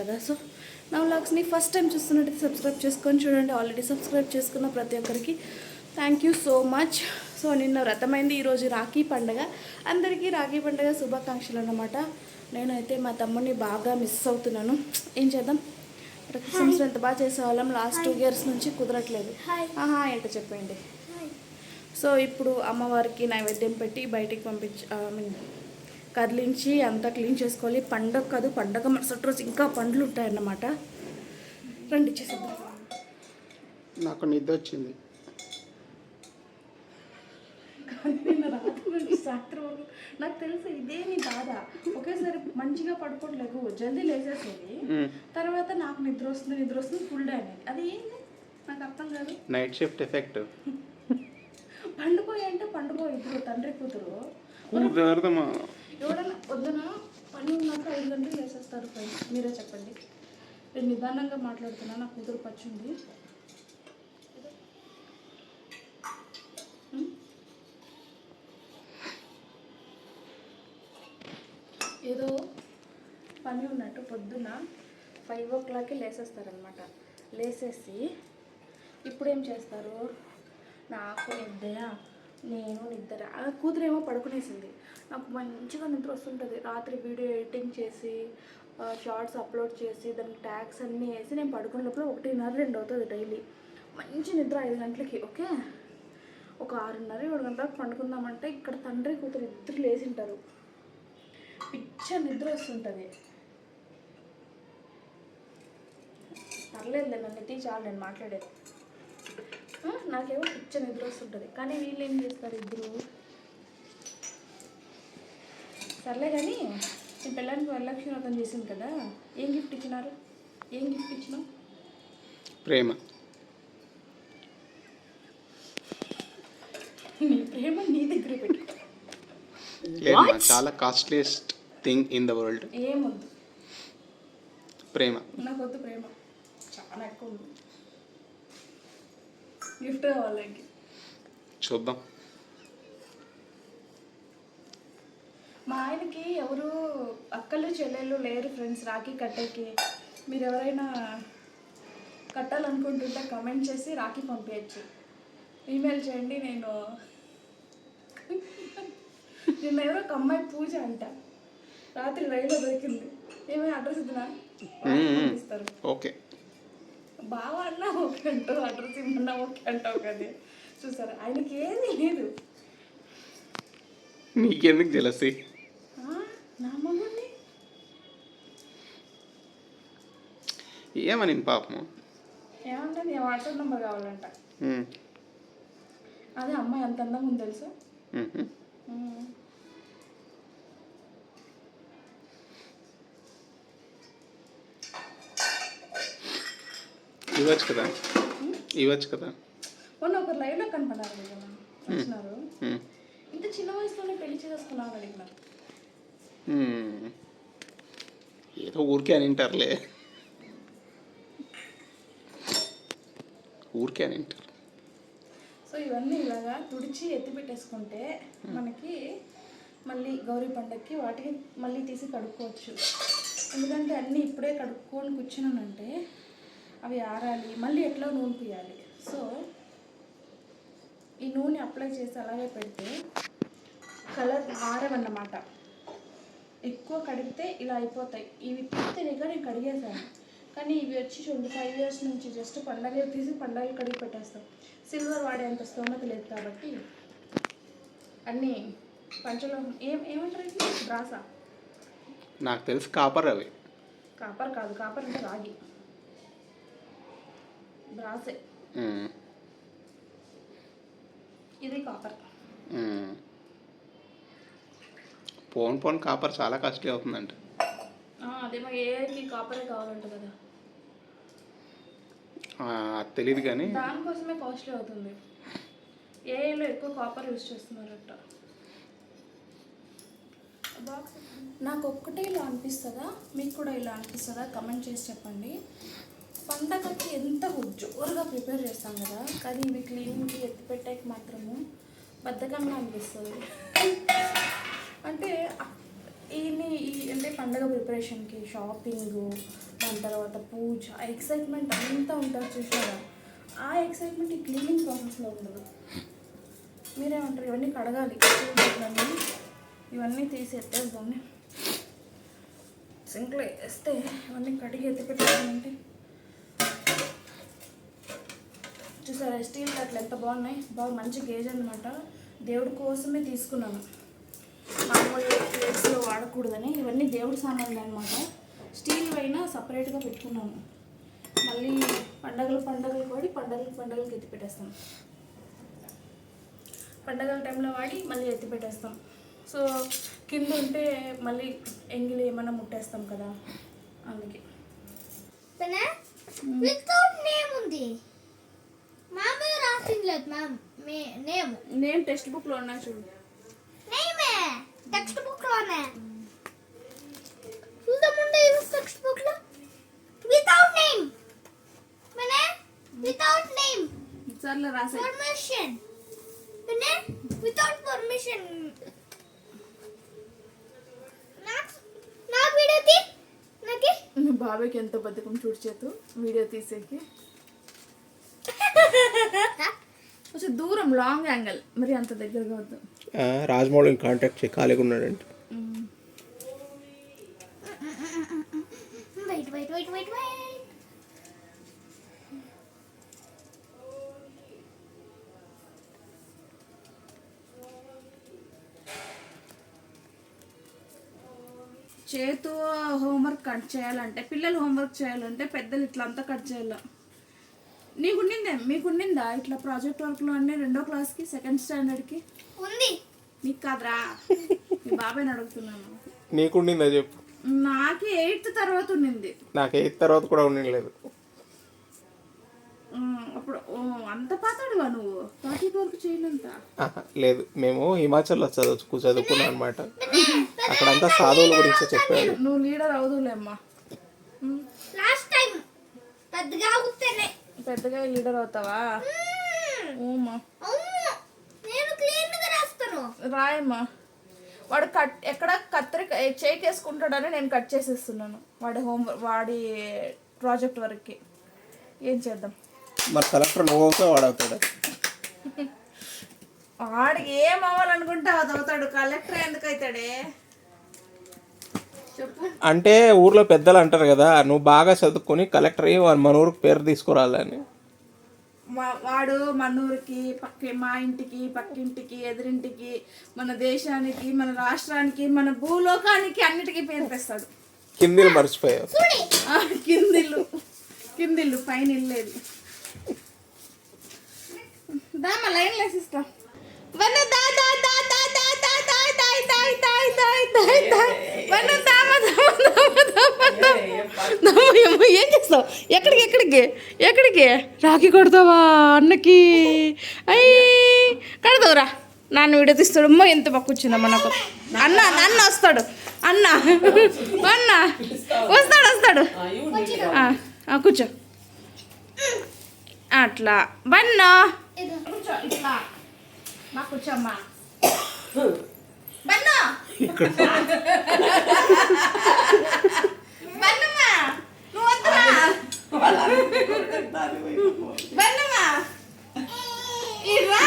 కదా? సో నా వ్లాగ్స్ని ఫస్ట్ టైం చూస్తున్నట్టయితే సబ్స్క్రైబ్ చేసుకొని చూడండి. ఆల్రెడీ సబ్స్క్రైబ్ చేసుకున్న ప్రతి ఒక్కరికి thank you so much so నిన్న వ్రతమైంది ఈరోజు రాఖీ పండగ. అందరికీ రాఖీ పండగ శుభాకాంక్షలు అన్నమాట. నేనైతే మా తమ్ముడిని బాగా మిస్ అవుతున్నాను. ఏం చేద్దాం? ప్రతి సంవత్సరం ఎంత బాగా చేసేవాళ్ళం? లాస్ట్ టూ ఇయర్స్ నుంచి కుదరట్లేదు. ఆహా ఏంటో చెప్పండి సో ఇప్పుడు అమ్మవారికి నైవేద్యం పెట్టి బయటికి పంపించి ఐ మీన్ కదిలించి అంతా క్లీన్ చేసుకోవాలి. పండగ కాదు పండగ మరుసటి రోజు ఇంకా పండ్లు ఉంటాయన్నమాట. రండి చేసేద్దాం. నాకు నిద్ర వచ్చింది. సాయంత్రం నాకు తెలుసు ఇదే నీ బాధ. ఒకేసారి మంచిగా పడుకోవట్లేదు జల్దీ లేచేసేది. తర్వాత నాకు నిద్ర వస్తుంది నిద్ర వస్తుంది ఫుల్ డే అనేది అది ఏంది? నాకు అర్థం కాదు. నైట్ షిఫ్ట్ ఎఫెక్ట్ పండుపోయి అంటే పండుగ ఇద్దరు తండ్రి కూతురు. ఎవడన్నా పొద్దున పని ఉన్నాక ఐదు గంటలు వేసేస్తారు పని మీరే చెప్పండి. నేను నిదానంగా మాట్లాడుతున్నా నా కూతురు పచ్చింది ఏదో పని ఉన్నట్టు పొద్దున ఫైవ్ ఓ క్లాక్కి లేసేస్తారనమాట లేసేసి ఇప్పుడు ఏం చేస్తారు? నాకు నిద్ర నేను నిద్ర కూతురేమో పడుకునేసింది. నాకు మంచిగా నిద్ర వస్తుంటుంది. రాత్రి వీడియో ఎడిటింగ్ చేసి షార్ట్స్ అప్లోడ్ చేసి దానికి ట్యాగ్స్ అన్నీ వేసి నేను పడుకునే లోపల ఒకటిన్నర రెండు అవుతుంది డైలీ. మంచి నిద్ర ఐదు గంటలకి ఓకే? ఒక ఆరున్నర ఏడు గంటలకు పండుకుందామంటే ఇక్కడ తండ్రి కూతురు ఇద్దరు లేచింటారు. పిచ్చ నిద్ర వస్తుంటుంది. పర్లేదులే నన్ను ఎత్తి చాలు నేను మాట్లాడేది. నాకేమో పిచ్చ నిద్ర వస్తుంటుంది. కానీ వీళ్ళు ఏం చేస్తారు ఇద్దరు? సర్లే కానీ నేను పిల్లలకి వరలక్ష్మి వ్రతం చేసింది కదా ఏం గిఫ్ట్ ఇచ్చినారు? ఏం గిఫ్ట్ ఇచ్చినావు? ప్రేమ. నీ ప్రేమ నీ దగ్గర చాలా costliest thing in the world. ఏమొద్దు ప్రేమ. నాకు వద్దు ప్రేమ. చాలా ఎక్కువ ఉంది. గిఫ్ట్ ఇంక. చూద్దాం. మా ఆయనకి ఎవరు అక్కలు చెల్లెళ్ళు లేరు ఫ్రెండ్స్ రాఖీ కట్టేకి. మీరు ఎవరైనా కట్టాలనుకుంటుంటే కమెంట్ చేసి రాఖీ పంపించచ్చు ఈమెయిల్ చేయండి నేను నిన్న ఎవరో ఒక అమ్మాయి పూజ అంట. రాత్రి రైల్లో దొరికింది. ఏమైనా అడ్రస్ ఇద్దా ఓకే. బాగా అన్నా ఓకే అంటావు అడ్రస్ ఇమ్మన్నా ఓకే అంటావు కదా చూసారా? ఆయనకి ఏది లేదు. నీకెందుకు జలసి? ఆ, నా మమ్మల్ని ఏమని పాపము? ఏమంటే నీ వాట్సాప్ నెంబర్ కావాలంట. అదే అమ్మాయి అంత అందంగా ఉంది తెలుసా? ఇవ్వచ్చు కదా? ఇవ్వచ్చు కదా? మొన్న ఒక లైవ్లో కనపడారు కదా వచ్చినారు. ఇంత చిన్న వయసులోనే పెళ్ళి చేసుకున్నాను అడిగినారు. మ్మ్. ఏదో ఊరికే అని వింటారులే. ఊరికే అని వింటారు. సో ఇవన్నీ ఇలాగా తుడిచి ఎత్తి పెట్టేసుకుంటే మనకి మళ్ళీ గౌరీ పండగకి వాటికి మళ్ళీ తీసి కడుక్కోవచ్చు. ఎందుకంటే అన్నీ ఇప్పుడే కడుక్కొని కూర్చున్నానంటే అవి ఆరాలి మళ్ళీ ఎట్లా నూనె పోయాలి సో ఈ నూనె అప్లై చేసి అలాగే పెడితే కలర్ మారవన్నమాట. ఎక్కువ కడిగితే ఇలా అయిపోతాయి. ఇవి తీస్తేనేగా నేను కడిగేసాను కానీ ఇవి వచ్చి ట్వంటీ ఫైవ్ ఇయర్స్ నుంచి జస్ట్ పండగలు తీసి పండగలు కడిగి పెట్టేస్తాం. సిల్వర్ వాడేంత స్తోమత లేదు కాబట్టి అన్నీ పంచలో ఏం ఏమంటారు ఇది? బ్రాసా? నాకు తెలిసి కాపర్ అవి. కాపర్ కాదు కాపర్ అంటే రాగి. బ్రాసే. ఇది కాపర్. పోన్ పోన్ కాపర్ చాలా కాస్ట్లీ అవుతుందంట. అదేమో ఏకి కాపరే కావాలంట కదా. తెలియదు కానీ. దానికోసమే కాస్ట్లీ అవుతుంది. ఏఐలో ఎక్కువ కాపర్ యూజ్ చేస్తున్నారట. బాక్స్ నాకు ఒక్కటే ఇలా అనిపిస్తుందా? మీకు కూడా ఇలా అనిపిస్తుందా? కమెంట్ చేసి చెప్పండి. పండగకి ఎంత జోరుగా ప్రిపేర్ చేస్తాం కదా కానీ ఇవి క్లీనింగ్కి ఎత్తి పెట్టాక మాత్రము బద్ధకంగా అనిపిస్తుంది. అంటే ఈ అంటే పండగ ప్రిపరేషన్కి షాపింగ్ దాని తర్వాత పూజ ఆ ఎక్సైట్మెంట్ అంతా ఉంటుంది చూసారా? ఆ ఎక్సైట్మెంట్ ఈ క్లీనింగ్ ప్రాసెస్లో ఉండదు. మీరేమంటారు? ఇవన్నీ కడగాలి. ఇవన్నీ ఇవన్నీ తీసి ఎత్తేద్దాం. సింక్లో వేస్తే ఇవన్నీ కడిగి ఎత్తి పెట్టాలంటే చూసారా? స్టీల్ కట్లు ఎంత బాగున్నాయి? బాగా మంచి గేజ్ అనమాట దేవుడి కోసమే తీసుకున్నాను. మామూలు ప్లేట్స్లో వాడకూడదని. ఇవన్నీ దేవుడి సామాన్లు అనమాట స్టీల్ అయినా సపరేట్గా పెట్టుకున్నాను. మళ్ళీ పండగలు పండగలు వాడి పండగలు పండగలకి ఎత్తి పెట్టేస్తాం. పండగల టైంలో వాడి మళ్ళీ ఎత్తి పెట్టేస్తాం. సో కింద ఉంటే మళ్ళీ ఎంగిలి ఏమైనా ముట్టేస్తాం కదా. అందుకే. వితౌట్ నేమ్ ఉంది. లేదు మ్యామ్ మే నేమ్. నేను టెక్స్ట్ బుక్లో ఉన్నా చూడు. నేమే? టెక్స్ట్ బుక్లోనే చూద్దాముండే టెక్స్ట్ బుక్లో వితౌట్ నేమ్ మనే వితౌట్ నేమ్ సర్లే రాసే. పర్మిషన్ మనే వితౌట్ పర్మిషన్ నాకు నా వీడియో తీ నాకి బాబాయ్కి ఎంత బద్ధకం చూడు చేతు వీడియో తీసేకి. కొంచెం దూరం లాంగ్ యాంగిల్ మరి అంత దగ్గరగా వద్దు. రాజమౌళిని కాంటాక్ట్ చేయి ఖాళీగా ఉన్నాడంటే. Wait wait wait wait wait చేతు హోంవర్క్ కట్ చేయాలంటే పిల్లలు హోంవర్క్ చేయాలంటే పెద్దలు ఇట్లా అంతా కట్ చేయాల. నీకుండిందే? మీకుండిందా? ఇట్లా ప్రాజెక్ట్ వర్క్లో అన్నీ రెండో క్లాస్కి సెకండ్ స్టాండర్డ్కి ఉంది. నీకు కాదురా మీ బాబాయ్ని అడుగుతున్నాను. నీకుండిందా చెప్పు. నాకు ఎయిత్ తర్వాత ఉండింది. నాకు ఎయిత్ తర్వాత కూడా ఉండలేదు అప్పుడు అంత పాతాడువా నువ్వు? ప్రాజెక్ట్ వర్క్ చేయనంత? లేదు. మేము హిమాచల్లో చదువు చదువుకున్నాం అనమాట అక్కడంతా సాధువుల గురించి చెప్పాడు నువ్వు లీడర్ అవుదులేమ్మా. లాస్ట్ టైం పెద్దగా అవుతానే పెద్దగా లీడర్ అవుతావా? రాయమ్మా. వాడు కట్ ఎక్కడ కత్తెర చేయికి వేసుకుంటాడని నేను కట్ చేసేస్తున్నాను. వాడి హోమ్ వాడి ప్రాజెక్ట్ వర్క్కి ఏం చేద్దాం? మరి కలెక్టర్ నువ్వు అవుతావు వాడవుతాడు వాడికి ఏం అవ్వాలనుకుంటే అది అవుతాడు. కలెక్టర్ ఎందుకు అవుతాడే? అంటే ఊర్లో పెద్దలు అంటారు కదా నువ్వు బాగా చదువుకొని కలెక్టర్ అయ్యి వాడు మన ఊరికి పేరు తీసుకురాలని వాడు మన ఊరికి పక్క మా ఇంటికి పక్కింటికి ఎదురింటికి మన దేశానికి మన రాష్ట్రానికి మన భూలోకానికి అన్నిటికీ పేరు తెస్తాడు. కిందిని మర్చిపోయావు. కిందిల్లు కిందిల్లు పైన ఇల్లేదు. దా మా లైన్ లేసిస్తా వన్ను దా దా దా దా దా. దాయ్ దాయ్ దాయ్ వన్ను దామ దామ దామ దామ దామ. దామ ఏమో ఏం చేస్తావు? ఎక్కడికి ఎక్కడికి? ఎక్కడికి? రాఖీ కొడతావా అన్నకి? అయ్యి కడతావురా. నాన్న వీడియో తీస్తాడు. అమ్మో ఎంత బాగా కూర్చుందమ్మా నాకు. అన్న అన్న వస్తాడు. అన్న అన్న. వస్తాడు వస్తాడు. ఆ, ఆ, కూర్చో. అట్లా. బన్నా కూర్చో ఇట్లా. మా కూర్చోమ్మా బన్నా బన్నమ్మా నువ్వు వద్దురా బన్నమ్మా ఇడ్రా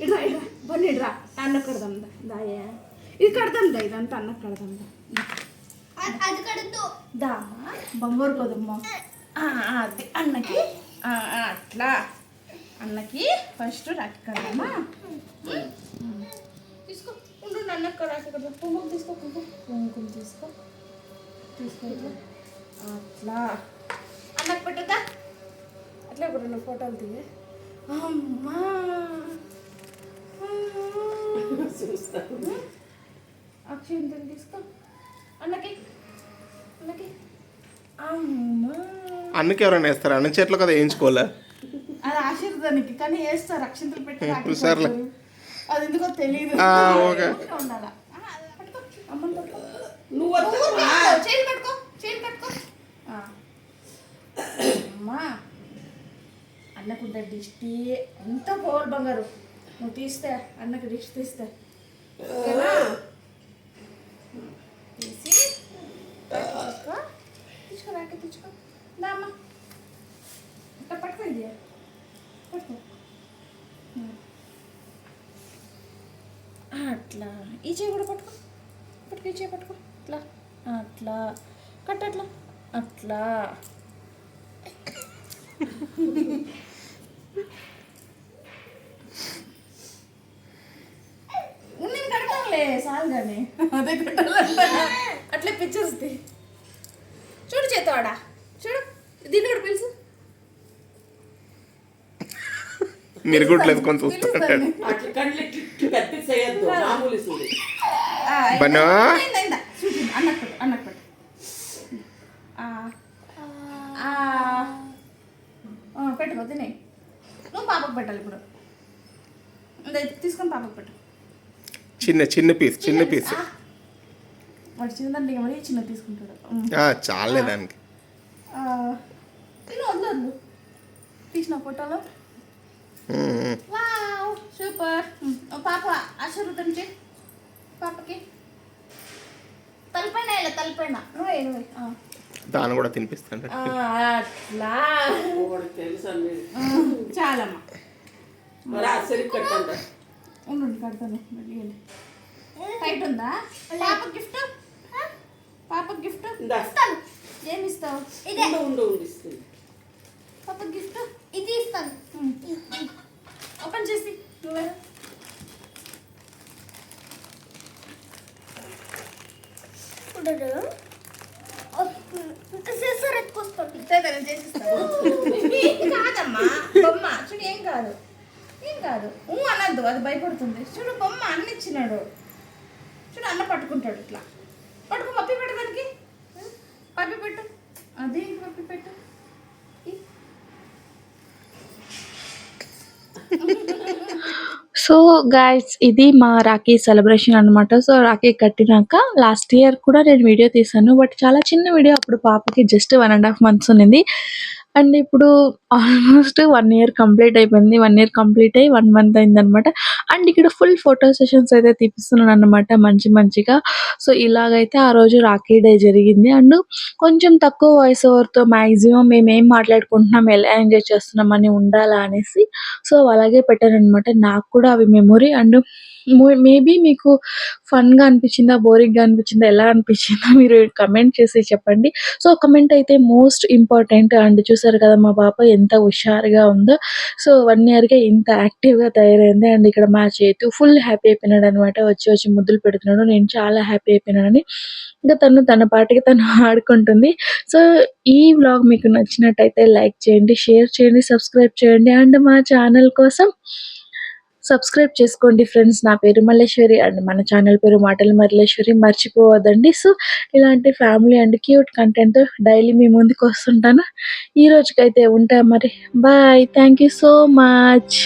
ఇడ్రా ఇడ్రా బన్నీ ఇడ్రా అన్న కడదాం దా దాయే ఇది కడదాం దా ఇదంతా అన్న కడదాం దా అది- కడుతూ దామా బంగారు కదమ్మా అది అన్నకి అట్లా అన్నకి ఫస్ట్ రాఖీ కడదామా తీసుకో ఉండు అన్నకి రాఖీ కడదాం కుంకుమ తీసుకో కుంకుమ. కుంకుమ తీసుకో. తీసుకో. అట్లా. అన్నకి పెట్టుదా అట్లా ఒక రెండు ఫోటోలు తీయ. అమ్మా. అక్షయంతం తీసుకో. అన్నకి అన్నకి. అమ్మా. అన్నకి ఎవరైనా వేస్తారు? అన్న చేతిలో కదా వేయించుకోలే అది ఆశీర్వాదానికి కానీ వేస్తారు? అక్షంతలు పెట్టి సర్లే. అది ఎందుకో తెలియదు ఓకే. నువ్వు చేయి పట్టుకో. చేయి పట్టుకో. ఆ. అమ్మా. అన్నకుంటే దిష్టి. ఎంత పోవాలి బంగారు. నువ్వు తీస్తే అన్నకి దిష్టి తీస్తే? తీసి తీసుకో తీసుకో రాఖీ తెచ్చుకో దామ్మా ఇట్లా పట్టుకో ఇది. పట్టుకో. అట్లా. ఈ చేయి కూడా పట్టుకో. పట్టుకో ఈ చేయి పట్టుకో. అట్లా. అట్లా. కట్టు అట్లా. అట్లా. నేను కడతానులే చాలు కానీ అదే కట్టాలంటే. అట్లే పిచ్చేస్తే చూడు చేతవాడా చూడు. దీన్ని కూడా పిలుసు. మీరు కూడా ఎత్తుకొని చూస్తుంటాడు ఆ, పెట్టుకో తినే. నువ్వు పాపకు పెట్టాలి ఇప్పుడు. ఇదే తీసుకొని పాపకు పెట్టు. చిన్న చిన్న పీస్ చిన్న పీస్. వాడు చిన్నదండి మరీ చిన్న తీసుకుంటాడు. చాలే దానికి. తీసిన ఫోటోలో. Wow super. ఓ పాప ఆశీర్వదం చే పాపకి. తలపైన ఇలా తలపైన. నువ్వే నువ్వే ఆ. దాన్ని కూడా తినిపిస్తాడు. ఆ, అట్లా. చాలమ్మా. మరి సరి కట్టండి. ఉండు కడతాను. టైట్ ఉందా? పాప గిఫ్ట్? పాప గిఫ్ట్? ఇందా. ఏమి ఇస్తావు? ఉండు ఉండు ఉండు ఇస్తుంది. పాప గిఫ్ట్? ఇది ఇస్తాను ఓపెన్ చేసి నువ్వే. కాదమ్మా బొమ్మ. చూడు ఏం కాదు. ఏం కాదు. ఊ అనద్దు అది భయపడుతుంది. చూడు బొమ్మ అన్న ఇచ్చినాడు చూడు అన్న పట్టుకుంటాడు ఇట్లా పట్టుకో పప్పి పెట్టు దానికి పప్పి పెట్టు అది పప్పి పెట్టు ఇ. సో గాయస్ ఇది మా రాఖీ సెలబ్రేషన్ అన్నమాట. సో రాఖీ కట్టినాక లాస్ట్ ఇయర్ కూడా నేను వీడియో తీసాను. బట్ చాలా చిన్న వీడియో అప్పుడు పాపకి just one and half months ఉన్నింది. అండ్ ఇప్పుడు ఆల్మోస్ట్ వన్ ఇయర్ కంప్లీట్ అయిపోయింది. వన్ ఇయర్ కంప్లీట్ అయ్యి వన్ మంత్ అయిందనమాట అండ్ ఇక్కడ ఫుల్ ఫోటో సెషన్స్ అయితే తీపిస్తున్నాను అనమాట మంచి మంచిగా. సో ఇలాగైతే ఆ రోజు రాఖీ డే జరిగింది. అండ్ కొంచెం తక్కువ వాయిస్ ఓవర్తో మ్యాక్సిమం మేము ఏం మాట్లాడుకుంటున్నాం ఎలా ఎంజాయ్ చేస్తున్నాం అని ఉండాలా అనేసి. సో అలాగే పెట్టారనమాట అనమాట నాకు కూడా అవి మెమొరీ అండ్ మేబీ మీకు ఫన్గా అనిపించిందా బోరింగ్గా అనిపించిందా ఎలా అనిపించిందా మీరు కమెంట్ చేసి చెప్పండి. సో కమెంట్ అయితే మోస్ట్ ఇంపార్టెంట్ అండ్. చూసారు కదా మా పాప ఎంత హుషారుగా ఉందో. సో వన్ ఇయర్గా ఇంత యాక్టివ్గా తయారైంది. అండ్ ఇక్కడ మా చేతు ఫుల్ హ్యాపీ అయిపోయినాడు అనమాట వచ్చి వచ్చి ముద్దులు పెడుతున్నాడు. నేను చాలా హ్యాపీ అయిపోయినానని. ఇంకా తను తన పాటికి తను ఆడుకుంటుంది. సో ఈ వ్లాగ్ మీకు నచ్చినట్టయితే లైక్ చేయండి షేర్ చేయండి సబ్స్క్రైబ్ చేయండి. అండ్ మా ఛానల్ కోసం సబ్స్క్రైబ్ చేసుకోండి ఫ్రెండ్స్ నా పేరు మల్లేశ్వరి అండ్ మన ఛానల్ పేరు మాటల మల్లేశ్వరి. మర్చిపోవద్దండి. సో ఇలాంటి family and cute content daily మీ ముందుకు వస్తుంటాను. ఈ రోజుకైతే ఉంటా మరి. Bye thank you so much